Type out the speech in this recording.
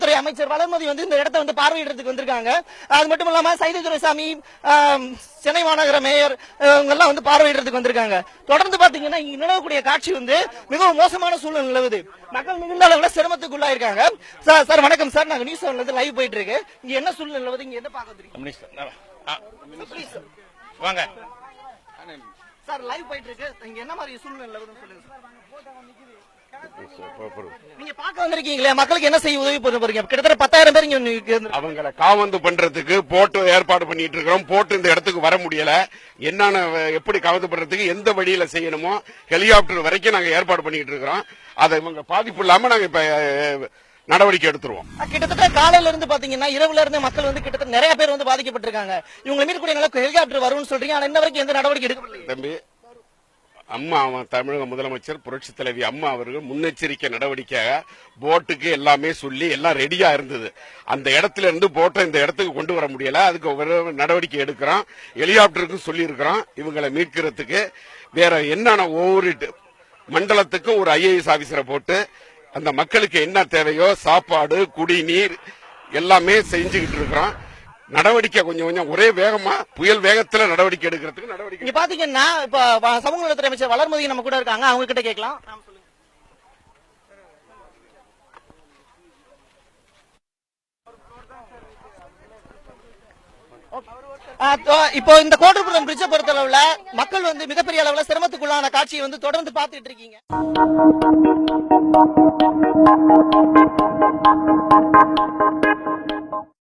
சமூகநலத்துறை அமைச்சர் வளர்மதி வந்து இந்த இடத்தை வந்து பார்வையிடுறதுக்கு வந்திருக்காங்க. அது மட்டும் இல்லாம சைதை துரைசாமி சென்னை மாநகர மேயர் அஹ், இவங்க எல்லாம் வந்து பார்வையிடுறதுக்கு வந்திருக்காங்க. தொடர்ந்து பாத்தீங்கன்னா இங்க நிலவக்கூடிய காட்சி வந்து மிகவும் மோசமான சூழ்நிலை நிலவுது. மக்கள் மிகுந்த அளவுல சிரமத்துக்குள்ளாயிருக்காங்க. சார் சார் வணக்கம் சார். நாங்க நியூஸ் இருந்து லைவ் போயிட்டு இருக்கு இங்க என்ன சூழ்நிலை நிலவுது? இங்க என்ன ஆ, வாங்க. சார் லைவ் போயிட்டு இருக்கு இங்க என்ன மாதிரி சூழ்நிலை சொல்லுங்க சார். நீங்க பார்க்க வந்திருக்கீங்களே மக்களுக்கு என்ன செய்ய உதவி பண்ண போறீங்க? கிட்டத்தட்ட பத்தாயிரம் பேர் இங்க வந்து- அவங்கள காவந்து பண்றதுக்கு போட்டு ஏற்பாடு பண்ணிட்டு இருக்கிறோம். போட்டு இந்த இடத்துக்கு வர முடியல. என்னென்ன எப்படி காவந்து பண்றதுக்கு எந்த வழியில செய்யணுமோ ஹெலிகாப்டர் வரைக்கும் நாங்க ஏற்பாடு பண்ணிட்டு இருக்கிறோம். அதை இவங்க பாதிப்பு இல்லாம நாங்க இப்ப நடவடிக்கை எடுத்துருவோம். கிட்டத்தட்ட காலையில இருந்து பாத்தீங்கன்னா இரவுல இருந்து மக்கள் வந்து கிட்டத்தட்ட நிறைய பேர் வந்து பாதிக்கப்பட்டிருக்காங்க. இவங்க மீறக்கூடிய நிலக்கு ஹெலிகாப்டர் வரும்னு சொல்றீங்க. ஆனா இன்ன வரைக்கும் எந்த நடவடிக்கை எடுக்கவில்லை தம்பி அம்மா அவன் தமிழக முதலமைச்சர் புரட்சி தலைவி அம்மா அவர்கள் முன்னெச்சரிக்கை நடவடிக்கையாக போட்டுக்கு எல்லாமே சொல்லி எல்லாம் ரெடியா இருந்தது. அந்த இடத்துல இருந்து போட்டை இந்த இடத்துக்கு கொண்டு வர முடியல. அதுக்கு நடவடிக்கை எடுக்கிறோம் ஹெலிகாப்டருக்கும் சொல்லி இருக்கிறோம் இவங்களை மீட்கிறதுக்கு வேற என்னென்ன ஒவ்வொரு மண்டலத்துக்கும் ஒரு ஐஏஎஸ் ஆபீசரை போட்டு அந்த மக்களுக்கு என்ன தேவையோ சாப்பாடு குடிநீர் எல்லாமே செஞ்சுக்கிட்டு இருக்கிறோம் நடவடிக்கை கொஞ்சம் கொஞ்சம் ஒரே வேகமா புயல் வேகத்துல நடவடிக்கை எடுக்கிறதுக்கு நடவடிக்கை பாத்தீங்கன்னா இப்ப வ- சமூக நலத்துறை அமைச்சர் வளர்மதி நம்ம கூட இருக்காங்க. அவங்க கிட்ட கேட்கலாம். இப்போ இந்த கோட்டபுரம் பிரிட்ஜை பொறுத்தளவுல மக்கள் வந்து மிகப்பெரிய அளவுல சிரமத்துக்குள்ளான காட்சியை வந்து தொடர்ந்து பார்த்துட்டு இருக்கீங்க.